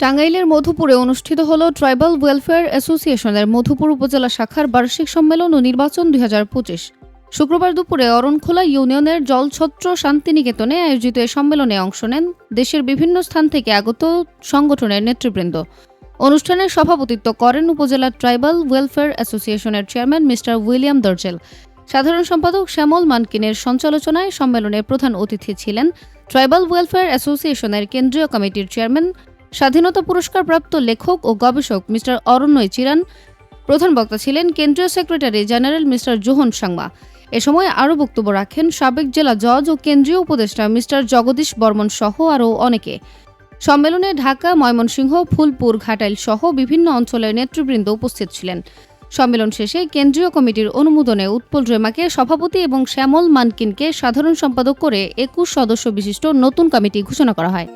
টাঙ্গাইলের মধুপুরে অনুষ্ঠিত হল ট্রাইবাল ওয়েলফেয়ার অ্যাসোসিয়েশনের মধুপুর উপজেলা শাখার বার্ষিক সম্মেলন ও নির্বাচন দু হাজার পঁচিশ। শুক্রবার দুপুরে অরণখোলা ইউনিয়নের জলছত্র শান্তিনিকেতনে আয়োজিত এ সম্মেলনে অংশ নেন দেশের বিভিন্ন স্থান থেকে আগত সংগঠনের নেতৃবৃন্দ। অনুষ্ঠানে সভাপতিত্ব করেন উপজেলা ট্রাইবাল ওয়েলফেয়ার অ্যাসোসিয়েশনের চেয়ারম্যান মিস্টার উইলিয়াম দর্জেল। সাধারণ সম্পাদক শ্যামল মানকিনের সঞ্চালনায় সম্মেলনে প্রধান অতিথি ছিলেন ট্রাইবাল ওয়েলফেয়ার অ্যাসোসিয়েশনের কেন্দ্রীয় কমিটির চেয়ারম্যান স্বাধীনতা পুরস্কারপ্রাপ্ত লেখক ও গবেষক মিস্টার অরণ্যয় চিরান প্রধান বক্তা ছিলেন কেন্দ্রীয় secretary general mister John Sangma. এ সময় আরও বক্তব্য রাখেন সাবেক জেলা জজ ও কেন্দ্রীয় উপদেষ্টা মিস্টার জগদীশ বর্মন সহ আরও অনেকে। সম্মেলনে ঢাকা, ময়মনসিংহ, ফুলপুর, ঘাটাইল সহ বিভিন্ন অঞ্চলের নেতৃবৃন্দ উপস্থিত ছিলেন। সম্মেলন শেষে কেন্দ্রীয় কমিটির অনুমোদনে উৎপল রেমাকে সভাপতি এবং শ্যামল মানকিনকে সাধারণ সম্পাদক করে একুশ সদস্য বিশিষ্ট নতুন কমিটি ঘোষণা করা হয়।